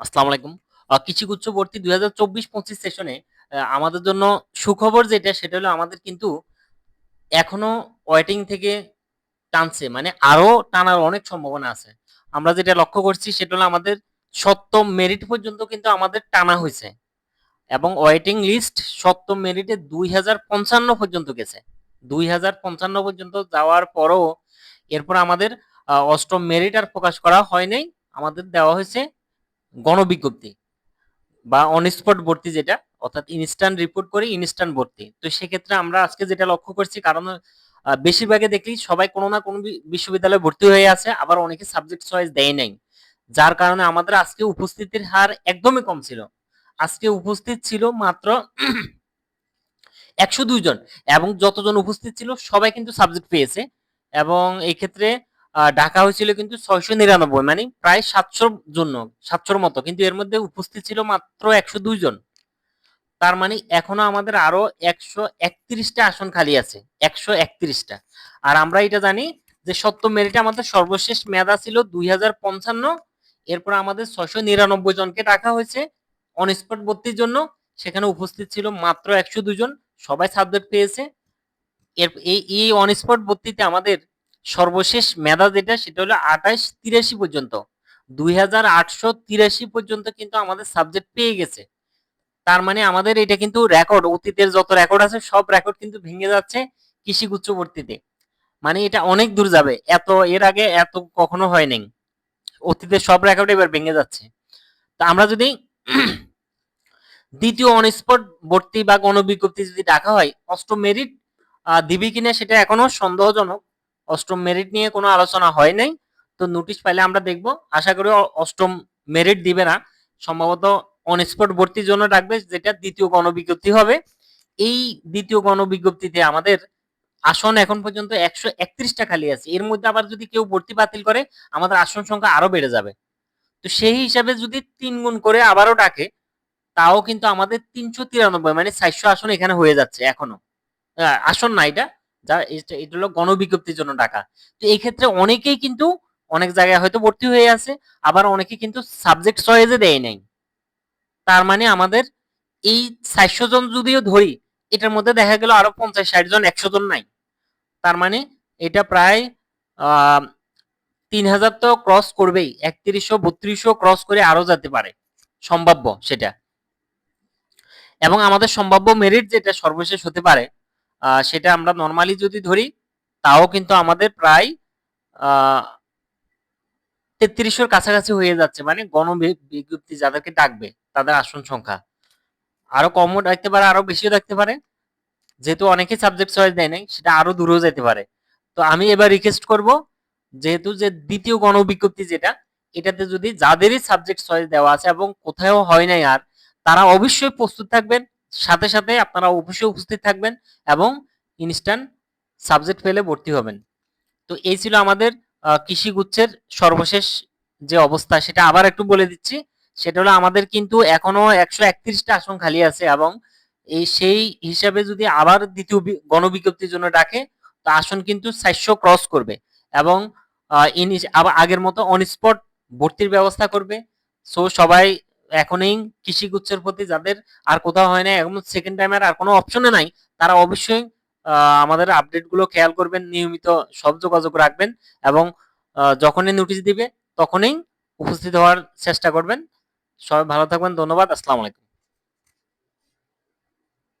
আসসালামু আলাইকুম। আহ, কৃষিগুচ্ছ ভর্তি দুই হাজার চব্বিশ পঁচিশ সেশনে আমাদের জন্য সুখবর যেটা সেটা হলো আমাদের কিন্তু এখনও ওয়েটিং থেকে টানছে মানে আরও টানার অনেক সম্ভাবনা আছে। আমরা যেটা লক্ষ্য করছি সেটা হলো আমাদের সপ্তম মেরিট পর্যন্ত কিন্তু আমাদের টানা হয়েছে। এবং ওয়েটিং লিস্ট সপ্তম মেরিটে দুই হাজার পঞ্চান্ন পর্যন্ত গেছে। দুই হাজার পঞ্চান্ন পর্যন্ত যাওয়ার পরও এরপর আমাদের অষ্টম মেরিট আর প্রকাশ করা হয় নাই। আমাদের দেওয়া হয়েছে গণবিজ্ঞপ্তি বা অনস্পট ভর্তি যেটা, অর্থাৎ ইনস্ট্যান্ট রিপোর্ট করে ইনস্ট্যান্ট ভর্তি। তো সেক্ষেত্রে আমরা আজকে যেটা লক্ষ্য করছি, কারণ বেশিরভাগে দেখি সবাই কোনো না কোনো বিশ্ববিদ্যালয়ে ভর্তি হয়ে আছে, আবার অনেকে সাবজেক্ট চয়েস দেয় নাই। যার কারণে আমাদের আজকে উপস্থিতির হার একদমই কম ছিল। আজকে উপস্থিত ছিল মাত্র একশো দুই জন এবং যতজন উপস্থিত ছিল সবাই কিন্তু সাবজেক্ট পেয়েছে। এবং এই ক্ষেত্রে ঢাকা হয়েছিল কিন্তু ছয়শো নিরানব্বই মানে প্রায় সাতশোর জন্য, সাতশোর মতো। কিন্তু এর মধ্যে উপস্থিত ছিল মাত্র একশো দুই জন। তার মানে এখনও আমাদের আরও একশো একত্রিশটা আসন খালি আছে, একশো একত্রিশটা। আর আমরা এটা জানি যে সপ্তম মেরিটে আমাদের সর্বশেষ মেয়াদা ছিল দুই হাজার পঞ্চান্ন। এরপর আমাদের ছয়শো নিরানব্বই জনকে ডাকা হয়েছে অনস্পট ভর্তির জন্য। সেখানে উপস্থিত ছিল মাত্র একশো দুজন সবাই সাবজেক্ট পেয়েছে। এর এই এই অন ভর্তিতে আমাদের সর্বশেষ মেধা যেটা, সেটা হলো আঠাশ তিরাশি পর্যন্ত। দুই হাজার আটশো তিরাশি পর্যন্ত কিন্তু আমাদের সাবজেক্ট পেয়ে গেছে। তার মানে আমাদের এটা কিন্তু রেকর্ড অতীতের যত রেকর্ড আছে, সব রেকর্ড কিন্তু ভেঙে যাচ্ছে কৃষি গুচ্ছবর্তীতে। মানে এটা অনেক দূর যাবে। এত, এর আগে এত কখনো হয় নাই। অতীতের সব রেকর্ড এবার ভেঙে যাচ্ছে। তা আমরা যদি দ্বিতীয় অন স্পট ভর্তি বা গণবিজ্ঞপ্তি যদি ডাকা হয় অষ্টম মেরিট দিবি কিনা সেটা এখনও সন্দেহজনক। অষ্টম মেরিট নিয়ে কোনো আলোচনা হয় নাই। তো নোটিশ পাইলে আমরা দেখব, আশা করি অষ্টম মেরিট দিবে না। সম্ভবত অন স্পট ভর্তির জন্য ডাকবে, যেটা দ্বিতীয় গণবিজ্ঞপ্তি হবে। এই দ্বিতীয় গণবিজ্ঞপ্তিতে আমাদের আসন এখন পর্যন্ত একশো একত্রিশটা খালি আছে। এর মধ্যে আবার যদি কেউ ভর্তি বাতিল করে, আমাদের আসন সংখ্যা আরও বেড়ে যাবে। তো সেই হিসাবে যদি তিন গুণ করে আবারও ডাকে, তাও কিন্তু আমাদের তিনশো তিরানব্বই মানে চারশো আসন এখানে হয়ে যাচ্ছে এখনও। আসন না এটা। যা, এটা হলো গণবিজ্ঞপ্তির জন্য ডাকা। তো এই ক্ষেত্রে অনেকেই কিন্তু অনেক জায়গায় হয়তো ভর্তি হয়ে আছে, আবার অনেকে কিন্তু সাবজেক্ট চয়েসে দেয় নাই। তার মানে আমাদের এই চারশো জন যদিও ধরি, এটার মধ্যে দেখা গেল আরও পঞ্চাশ, ষাট জন, একশো জন নাই। তার মানে এটা প্রায় তিন হাজার তো ক্রস করবেই, একত্রিশশো, বত্রিশশো ক্রস করে আরও যেতে পারে, সম্ভাব্য সেটা। এবং আমাদের সম্ভাব্য মেরিট যেটা সর্বশেষ হতে পারে সেটা আমরা নর্মালি যদি ধরি, তাও কিন্তু আমাদের প্রায় তেত্রিশশোর কাছাকাছি হয়ে যাচ্ছে। মানে গণ বিজ্ঞপ্তি যাদেরকে ডাকবে, তাদের আসন সংখ্যা। আরও কমও রাখতে পারে, আরও বেশিও রাখতে পারে। যেহেতু অনেকে সাবজেক্ট চয়েস দেয় নাই, সেটা আরও দূরেও যেতে পারে। তো আমি এবার রিকোয়েস্ট করব, যেহেতু যে দ্বিতীয় গণ বিজ্ঞপ্তি যেটা, এটাতে যদি যাদেরই সাবজেক্ট চয়েস দেওয়া আছে এবং কোথাও হয় নাই আর, তারা অবশ্যই প্রস্তুত থাকবেন। সাথে সাথে আপনারা অবশ্যই উপস্থিত থাকবেন এবং ইনস্ট্যান্ট সাবজেক্ট ফেলে ভর্তি হবেন। তো এই ছিল আমাদের আহ, কৃষি গুচ্ছের সর্বশেষ যে অবস্থা সেটা আবার একটু বলে দিচ্ছি। সেটা হলো আমাদের কিন্তু এখনও একশো একত্রিশটা আসন খালি আছে এবং এই সেই হিসাবে যদি আবার দ্বিতীয় গণবিজ্ঞপ্তির জন্য ডাকে তো আসন কিন্তু চারশো ক্রস করবে এবং আগের মতো অন স্পট ভর্তির ব্যবস্থা করবে। সো সবাই এখনই কৃষি গুচ্ছের প্রতি যাদের আর কোথাও হয় না, এখন সেকেন্ড টাইমের আর কোনো অপশনে নাই, তারা অবশ্যই আমাদের আপডেটগুলো খেয়াল করবেন, নিয়মিত সব যোগাযোগ রাখবেন এবং যখনই নোটিশ দিবে, তখনই উপস্থিত হওয়ার চেষ্টা করবেন। সবাই ভালো থাকবেন, ধন্যবাদ, আসসালামু আলাইকুম।